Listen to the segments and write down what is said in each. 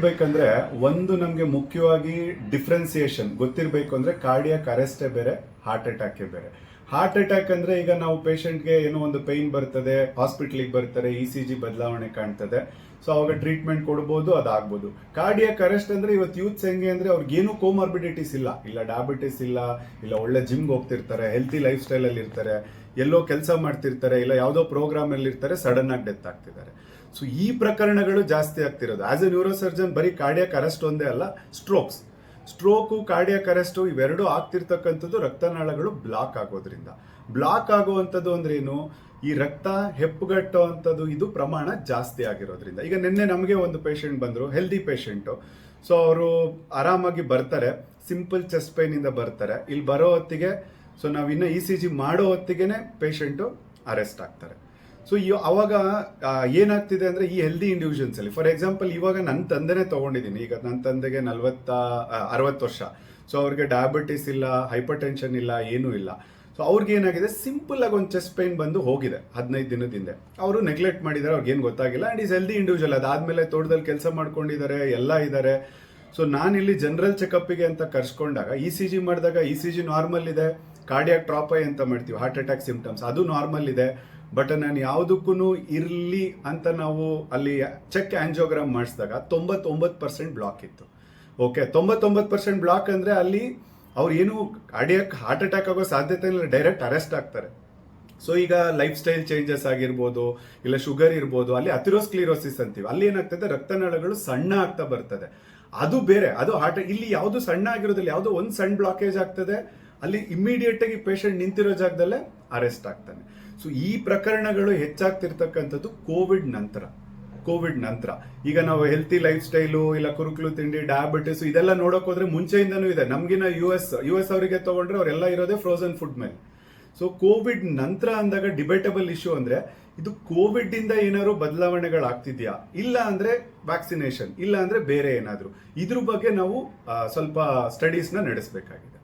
ಹೇಳ್ಬೇಕಂದ್ರೆ ಒಂದು ನಮಗೆ ಮುಖ್ಯವಾಗಿ ಡಿಫ್ರೆನ್ಸಿಯೇಷನ್ ಗೊತ್ತಿರಬೇಕು ಅಂದ್ರೆ ಕಾರ್ಡಿಯಾಕ್ ಅರೆಸ್ಟೇ ಬೇರೆ ಹಾರ್ಟ್ ಅಟ್ಯಾಕೇ ಬೇರೆ. ಹಾರ್ಟ್ ಅಟ್ಯಾಕ್ ಅಂದ್ರೆ ಈಗ ನಾವು ಪೇಷಂಟ್ಗೆ ಏನೋ ಒಂದು ಪೈನ್ ಬರ್ತದೆ, ಹಾಸ್ಪಿಟ್ಲಿಗೆ ಬರ್ತಾರೆ ಇ ಸಿ ಜಿ ಬದಲಾವಣೆ ಕಾಣ್ತದೆ. ಸೊ ಅವಾಗ ಟ್ರೀಟ್ಮೆಂಟ್ ಕೊಡ್ಬೋದು, ಅದಾಗ್ಬೋದು. ಕಾರ್ಡಿಯಾಕ್ ಅರೆಸ್ಟ್ ಅಂದ್ರೆ ಇವತ್ತು ಯೂತ್ಸ್ ಹೆಂಗೆ ಅಂದ್ರೆ ಅವ್ರಿಗೆ ಏನು ಕೋಮಾರ್ಬಿಡಿಟೀಸ್ ಇಲ್ಲ. ಇಲ್ಲ ಡಯಾಬಿಟಿಸ್ ಇಲ್ಲ ಇಲ್ಲ ಒಳ್ಳೆ ಜಿಮ್ಗೆ ಹೋಗ್ತಿರ್ತಾರೆ, ಹೆಲ್ತಿ ಲೈಫ್ ಸ್ಟೈಲ್ ಅಲ್ಲಿ ಇರ್ತಾರೆ, ಎಲ್ಲೋ ಕೆಲಸ ಮಾಡ್ತಿರ್ತಾರೆ, ಇಲ್ಲ ಯಾವುದೋ ಪ್ರೋಗ್ರಾಮ್ ಅಲ್ಲಿ ಇರ್ತಾರೆ, ಸಡನ್ ಆಗಿ ಡೆತ್ ಆಗ್ತಿದ್ದಾರೆ. ಸೊ ಈ ಪ್ರಕರಣಗಳು ಜಾಸ್ತಿ ಆಗ್ತಿರೋದು. ಆಸ್ ಎ ನ್ಯೂರೋ ಸರ್ಜನ್ ಬರೀ ಕಾರ್ಡಿಯಾಕ್ ಅರೆಸ್ಟ್ ಒಂದೇ ಅಲ್ಲ, ಸ್ಟ್ರೋಕ್ಸ್. ಸ್ಟ್ರೋಕು, ಕಾರ್ಡಿಯಾಕ್ ಅರೆಸ್ಟು ಇವೆರಡೂ ಆಗ್ತಿರ್ತಕ್ಕಂಥದ್ದು ರಕ್ತನಾಳಗಳು ಬ್ಲಾಕ್ ಆಗೋದ್ರಿಂದ. ಬ್ಲಾಕ್ ಆಗುವಂಥದ್ದು ಅಂದ್ರೆ ಏನು? ಈ ರಕ್ತ ಹೆಪ್ಪುಗಟ್ಟೋ ಅಂಥದ್ದು ಇದು ಪ್ರಮಾಣ ಜಾಸ್ತಿ ಆಗಿರೋದ್ರಿಂದ. ಈಗ ನಿನ್ನೆ ನಮಗೆ ಒಂದು ಪೇಷಂಟ್ ಬಂದರು ಹೆಲ್ದಿ ಪೇಷಂಟು ಸೊ ಅವರು ಆರಾಮಾಗಿ ಬರ್ತಾರೆ ಸಿಂಪಲ್ ಚೆಸ್ಟ್ ಪೈನಿಂದ ಬರ್ತಾರೆ. ಇಲ್ಲಿ ಬರೋ ಹೊತ್ತಿಗೆ ಸೊ ನಾವು ಇನ್ನು ಇ ಸಿ ಜಿ ಮಾಡೋ ಹೊತ್ತಿಗೆ ಪೇಷಂಟು ಅರೆಸ್ಟ್ ಆಗ್ತಾರೆ. ಸೊ ಈ ಅವಾಗ ಏನಾಗ್ತಿದೆ ಅಂದ್ರೆ ಈ ಹೆಲ್ದಿ ಇಂಡಿವಿಜುವಲ್ಸ್ ಅಲ್ಲಿ. ಫಾರ್ ಎಕ್ಸಾಂಪಲ್ ಇವಾಗ ನನ್ನ ತಂದೆನೇ ತಗೊಂಡಿದ್ದೀನಿ. ಈಗ ನನ್ನ ತಂದೆಗೆ ನಲ್ವತ್ತ ಅರವತ್ತು ವರ್ಷ. ಸೊ ಅವ್ರಿಗೆ ಡಯಾಬಿಟಿಸ್ ಇಲ್ಲ ಹೈಪರ್ ಟೆನ್ಷನ್ ಇಲ್ಲ, ಏನೂ ಇಲ್ಲ. ಸೊ ಅವ್ರಿಗೆ ಏನಾಗಿದೆ? ಸಿಂಪಲ್ ಆಗಿ ಒಂದು ಚೆಸ್ಟ್ ಪೈನ್ ಬಂದು ಹೋಗಿದೆ ಹದಿನೈದು ದಿನದ ಹಿಂದೆ. ಅವರು ನೆಗ್ಲೆಕ್ಟ್ ಮಾಡಿದ್ದಾರೆ ಅವ್ರಿಗೆ ಏನು ಗೊತ್ತಾಗಿಲ್ಲ. ಆ್ಯಂಡ್ ಈಸ್ ಹೆಲ್ದಿ ಇಂಡಿವಿಜುವಲ್ ಅದಾದಮೇಲೆ ತೋಟದಲ್ಲಿ ಕೆಲಸ ಮಾಡ್ಕೊಂಡಿದ್ದಾರೆ ಎಲ್ಲ ಇದ್ದಾರೆ ಸೊ ನಾನಿಲ್ಲಿ ಜನರಲ್ ಚೆಕಪ್ಪಿಗೆ ಅಂತ ಕರ್ಸ್ಕೊಂಡಾಗ ಇ ಸಿ ಜಿ ಮಾಡಿದಾಗ ಇ ಸಿ ಜಿ ನಾರ್ಮಲ್ ಇದೆ. ಕಾರ್ಡಿಯಾಕ್ ಟ್ರಾಪೈ ಅಂತ ಮಾಡ್ತೀವಿ. ಹಾರ್ಟ್ ಅಟ್ಯಾಕ್ ಸಿಂಪ್ಟಮ್ಸ್ ಅದು ನಾರ್ಮಲ್ ಇದೆ. ಬಟ್ ನಾನು ಯಾವುದಕ್ಕೂ ಇರಲಿ ಅಂತ ನಾವು ಅಲ್ಲಿ ಚೆಕ್ ಆಂಜಿಯೋಗ್ರಾಮ್ ಮಾಡಿಸಿದಾಗ ತೊಂಬತ್ತೊಂಬತ್ತು ಪರ್ಸೆಂಟ್ ಬ್ಲಾಕ್ ಇತ್ತು. ಓಕೆ ತೊಂಬತ್ತೊಂಬತ್ತು ಪರ್ಸೆಂಟ್ ಬ್ಲಾಕ್ ಅಂದರೆ ಅಲ್ಲಿ ಅವ್ರು ಏನು ಅಡಿಯಕ್ಕೆ ಹಾರ್ಟ್ ಅಟ್ಯಾಕ್ ಆಗೋ ಸಾಧ್ಯತೆ ಇಲ್ಲ ಡೈರೆಕ್ಟ್ ಅರೆಸ್ಟ್ ಆಗ್ತಾರೆ. ಸೊ ಈಗ ಲೈಫ್ ಸ್ಟೈಲ್ ಚೇಂಜಸ್ ಆಗಿರ್ಬೋದು, ಇಲ್ಲ ಶುಗರ್ ಇರ್ಬೋದು, ಅಲ್ಲಿ ಅಥಿರೋಸ್ಕ್ಲಿರೋಸಿಸ್ ಅಂತೀವಿ. ಅಲ್ಲಿ ಏನಾಗ್ತದೆ, ರಕ್ತನಾಳಗಳು ಸಣ್ಣ ಆಗ್ತಾ ಬರ್ತದೆ. ಅದು ಬೇರೆ, ಅದು ಹಾರ್ಟ್ ಇಲ್ಲಿ ಯಾವುದು ಸಣ್ಣ ಆಗಿರೋದಿಲ್ಲ, ಯಾವುದೋ ಒಂದು ಸಣ್ಣ ಬ್ಲಾಕೇಜ್ ಆಗ್ತದೆ. ಅಲ್ಲಿ ಇಮಿಡಿಯೇಟ್ ಆಗಿ ಪೇಷಂಟ್ ನಿಂತಿರೋ ಜಾಗದಲ್ಲೇ ಅರೆಸ್ಟ್ ಆಗ್ತಾನೆ. ಸೊ ಈ ಪ್ರಕರಣಗಳು ಹೆಚ್ಚಾಗ್ತಿರ್ತಕ್ಕಂಥದ್ದು ಕೋವಿಡ್ ನಂತರ. ಕೋವಿಡ್ ನಂತರ. ಈಗ ನಾವು ಹೆಲ್ತಿ ಲೈಫ್ ಸ್ಟೈಲು ಇಲ್ಲ ಕುರುಕಲು ತಿಂಡಿ ಡಯಾಬಿಟಿಸ್ ಇದೆಲ್ಲ ನೋಡಕ್ ಹೋದ್ರೆ ಮುಂಚೆಯಿಂದನೂ ಇದೆ. ನಮ್ಗಿನ ಯು ಎಸ್ ಯು ಎಸ್ ಅವರಿಗೆ ತಗೊಂಡ್ರೆ ಅವರೆಲ್ಲ ಇರೋದೇ ಫ್ರೋಸನ್ ಫುಡ್ ಮೇಲೆ. ಸೊ ಕೋವಿಡ್ ನಂತರ ಅಂದಾಗ ಡಿಬೇಟಬಲ್ ಇಶ್ಯೂ ಅಂದ್ರೆ, ಇದು ಕೋವಿಡ್ ಇಂದ ಏನಾದ್ರು ಬದಲಾವಣೆಗಳಾಗ್ತಿದ್ಯಾ? ಇಲ್ಲ ಅಂದ್ರೆ ವ್ಯಾಕ್ಸಿನೇಷನ್ ಇಲ್ಲ ಅಂದ್ರೆ ಬೇರೆ ಏನಾದ್ರು. ಇದ್ರ ಬಗ್ಗೆ ನಾವು ಸ್ವಲ್ಪ ಸ್ಟಡೀಸ್ನ ನಡೆಸಬೇಕಾಗಿದೆ.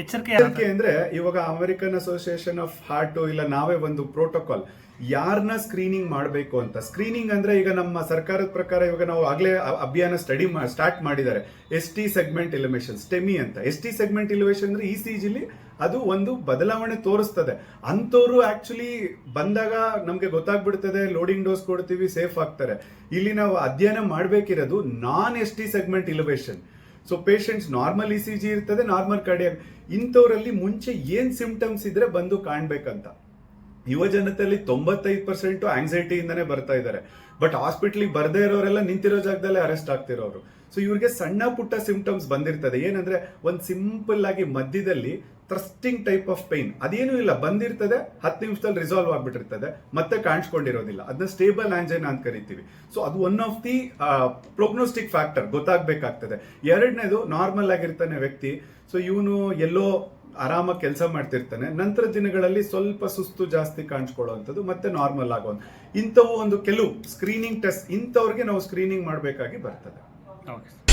ಎಚ್ಚರಿಕೆ ಅಂದ್ರೆ ಇವಾಗ ಅಮೆರಿಕನ್ ಅಸೋಸಿಯೇಷನ್ ಆಫ್ ಹಾರ್ಟ್ ಇಲ್ಲ ನಾವೇ ಒಂದು ಪ್ರೋಟೋಕಾಲ್ ಯಾರನ್ನ ಸ್ಕ್ರೀನಿಂಗ್ ಮಾಡಬೇಕು ಅಂತ. ಸ್ಕ್ರೀನಿಂಗ್ ಅಂದ್ರೆ ಈಗ ನಮ್ಮ ಸರ್ಕಾರದ ಪ್ರಕಾರ ಇವಾಗ ನಾವು ಆಗ್ಲೇ ಅಭಿಯಾನ ಸ್ಟಡಿ ಸ್ಟಾರ್ಟ್ ಮಾಡಿದ್ದಾರೆ. S T segment elevation STEMI ಅಂತ. ಎಸ್ ಟಿ ಸೆಗ್ಮೆಂಟ್ ಇಲಿವೇಶನ್ ಅಂದ್ರೆ ಇ ಸಿಜಿಲಿ ಅದು ಒಂದು ಬದಲಾವಣೆ ತೋರಿಸ್ತದೆ. ಅಂಥವ್ರು ಆಕ್ಚುಲಿ ಬಂದಾಗ ನಮ್ಗೆ ಗೊತ್ತಾಗ್ಬಿಡ್ತದೆ ಲೋಡಿಂಗ್ ಡೋಸ್ ಕೊಡ್ತೀವಿ ಸೇಫ್ ಆಗ್ತಾರೆ. ಇಲ್ಲಿ ನಾವು ಅಧ್ಯಯನ ಮಾಡಬೇಕಿರೋದು non S segment elevation so patients normal E C G ಇರ್ತದೆ ನಾರ್ಮಲ್ ಕಾರ್ಡಿಯಾಕ್ ಇಂಥವರಲ್ಲಿ ಮುಂಚೆ ಏನ್ ಸಿಂಪ್ಟಮ್ಸ್ ಇದ್ರೆ ಬಂದು ಕಾಣ್ಬೇಕಂತ. ಯುವ ಜನತೆಯಲ್ಲಿ ತೊಂಬತ್ತೈದು ಪರ್ಸೆಂಟು ಆಂಗ್ಸೈಟಿಯಿಂದನೇ ಬರ್ತಾ ಇದ್ದಾರೆ. ಬಟ್ ಹಾಸ್ಪಿಟ್ಲಿಗೆ ಬರ್ದೇ ಇರೋರೆಲ್ಲ ನಿಂತಿರೋ ಜಾಗದಲ್ಲೇ ಅರೆಸ್ಟ್ ಆಗ್ತಿರೋರು. ಸೊ ಇವ್ರಿಗೆ ಸಣ್ಣ ಪುಟ್ಟ ಸಿಂಪ್ಟಮ್ಸ್ ಬಂದಿರ್ತದೆ. ಏನಂದ್ರೆ, ಒಂದು ಸಿಂಪಲ್ ಆಗಿ ಮಧ್ಯದಲ್ಲಿ ಥ್ರಸ್ಟಿಂಗ್ ಟೈಪ್ ಆಫ್ ಪೈನ್ ಅದೇನು ಇಲ್ಲ. ಬಂದಿರ್ತದೆ, ಹತ್ತು ನಿಮಿಷದಲ್ಲಿ ರಿಸಾಲ್ವ್ ಆಗ್ಬಿಟ್ಟಿರ್ತದೆ. ಮತ್ತೆ ಕಾಣಿಸ್ಕೊಂಡಿರೋದಿಲ್ಲ. ಅದನ್ನ ಸ್ಟೇಬಲ್ ಆಂಜೈನ್ ಅಂತ ಕರಿತೀವಿ. ಸೊ ಅದು one of the prognostic factor ಗೊತ್ತಾಗಬೇಕಾಗ್ತದೆ. ಎರಡನೇದು ನಾರ್ಮಲ್ ಆಗಿರ್ತಾನೆ ವ್ಯಕ್ತಿ. ಸೊ ಇವನು ಎಲ್ಲೋ ಆರಾಮಾಗಿ ಕೆಲಸ ಮಾಡ್ತಿರ್ತಾನೆ. ನಂತರ ದಿನಗಳಲ್ಲಿ ಸ್ವಲ್ಪ ಸುಸ್ತು ಜಾಸ್ತಿ ಕಾಣಿಸ್ಕೊಳ್ಳುವಂಥದ್ದು, ಮತ್ತೆ ನಾರ್ಮಲ್ ಆಗೋದು ಇಂಥವು ಒಂದು ಕೆಲವು ಸ್ಕ್ರೀನಿಂಗ್ ಟೆಸ್ಟ್ ಇಂಥವ್ರಿಗೆ ನಾವು ಸ್ಕ್ರೀನಿಂಗ್ ಮಾಡಬೇಕಾಗಿ ಬರ್ತದೆ. ಓಕೆ